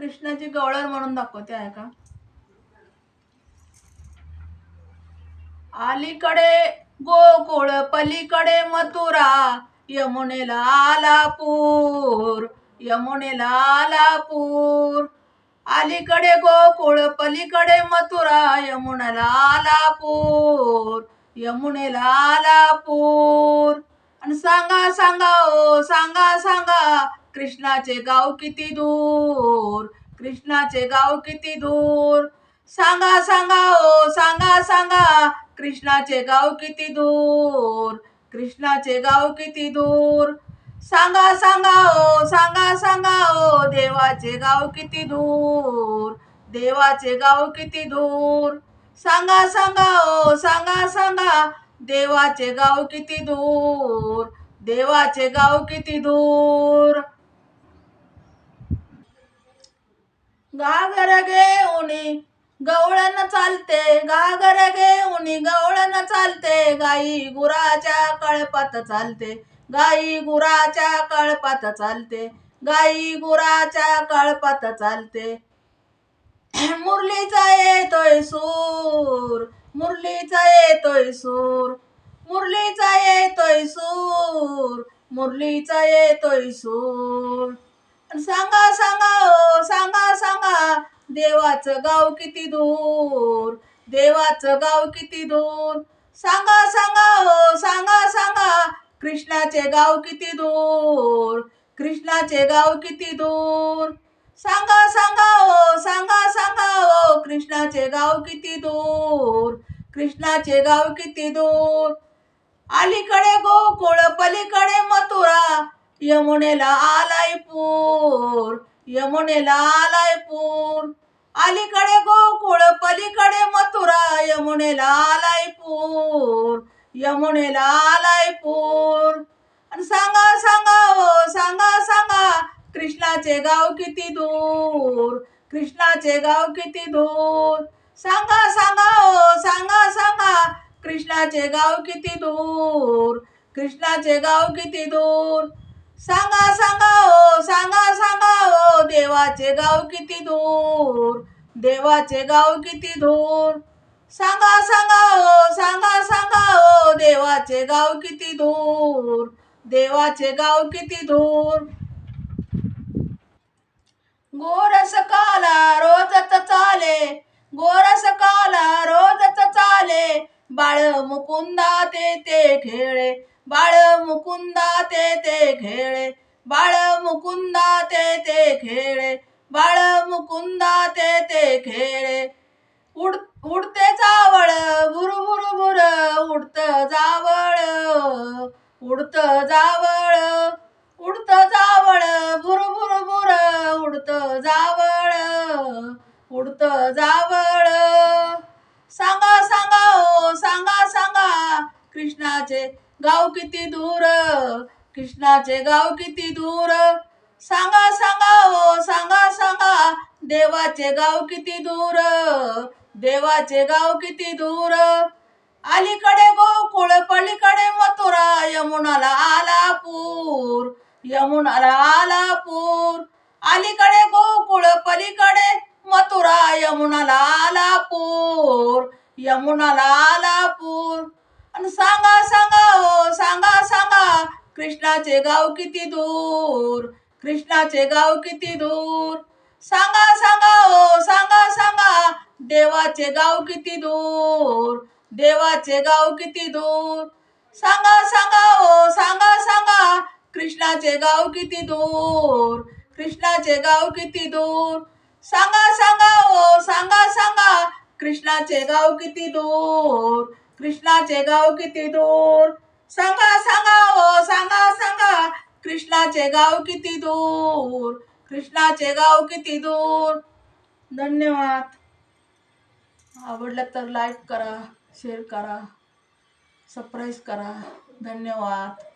कृष्णाची गवळण म्हणून दाखवते आहे का? अलीकडे गोकुळ पलीकडे मथुरा यमुनेला आला पूर यमुनेला आला पूर अलीकडे गोकुळ पलीकडे मथुरा यमुनेला आला पूर यमुनेला आला पूर आणि सांगा सांगा ओ सांगा सांगा कृष्णाचे गाव किती दूर? कृष्णाचे गाव किती दूर? सांगा सांगा ओ सांगा सांगा. कृष्णाचे गाव किती दूर? कृष्णाचे गाव किती दूर? सांगा सांगा ओ सांगा सांगा ओ. देवाचे गाव किती दूर? देवाचे गाव किती दूर? सांगा सांगा ओ सांगा सांगा. देवाचे गाव किती दूर? देवाचे गाव किती दूर? घागर घेऊनी गवळण चालते घागर घेऊनी गवळण चालते गाई गुराच्या कळपात चालते गाई गुराच्या कळपात चालते गाई गुराच्या कळपात चालते. मुरलीचा येतोय सूर मुरलीचा येतोय सूर मुरलीचा येतोय सूर मुरलीचा येतोय सूर. सांगा सांगा ओ सांगा सांगा देवाचं गाव किती दूर? देवाचं गाव किती दूर? सांगा सांगा हो सांगा सांगा. कृष्णाचे गाव किती दूर? कृष्णाचे गाव किती दूर? सांगा सांगा हो सांगा सांगा हो. कृष्णाचे गाव किती दूर? कृष्णाचे गाव किती दूर? अलीकडे गोकुळ पलीकडे मथुरा. यमुनेला आलाय पूर. यमुनेला आलाय पूर अलीकडे गोकुळ पलीकडे मथुरा. यमुनेला आलाय पूर यमुनेला आलाय पूर आणि सांगा सांगा ओ सांगा सांगा कृष्णाचे गाव किती दूर? कृष्णाचे गाव किती दूर? सांगा सांगा ओ सांगा सांगा कृष्णाचे गाव किती दूर? कृष्णाचे गाव किती दूर? सांगा सांगा ओ सांगा सांगा ओ देवाचे गाव किती दूर? देवाचे गाव किती दूर? सांगा सांगा ओ सांगा सांगा ओ देवाचे गाव किती दूर? देवाचे गाव किती दूर? गोरस काला रोजच चाले गोरस काला रोजच चाले बाळ मुकुंदा ते ते खेळे बाळ मुकुंदा ते ते खेळे. बाळ मुकुंदा ते ते खेळे. बाळ मुकुंदा ते ते खेळे. उड उडते जावळ बुर बुर बुर उडत जावळ उडत जावळ. उडत जावळ बुर बुर बुर उडत जावळ उडत जावळ. कृष्णाचे गाव किती दूर? कृष्णाचे गाव किती दूर? सांगा सांगा ओ सांगा सांगा. देवाचे गाव किती दूर? देवाचे गाव किती दूर? अलीकडे गोकुळ पलीकडे मथुरा. यमुनाला आला पूर यमुनाला आला पूर अलीकडे गोकुळ पलीकडे मथुरा. यमुनाला आला पूर यमुनाला आला पूर आणि सांगा सांगा ओ सांगा सांगा कृष्णाचे गाव किती दूर? कृष्णाचे गाव किती दूर? सांगा सांगा ओ सांगा सांगा देवाचे गाव किती दूर? देवाचे गाव किती दूर? सांगा सांगा ओ सांगा सांगा कृष्णाचे गाव किती दूर? कृष्णाचे गाव किती दूर? सांगा सांगा ओ सांगा सांगा कृष्णाचे गाव किती दूर? कृष्णाचे गाव किती दूर सांगा सांगा ओ सांगा सांगा. कृष्णाचे गाव किती दूर कृष्णाचे गाव किती दूर धन्यवाद. आवडलं तर लाईक करा शेअर करा सबस्क्राईब करा. धन्यवाद.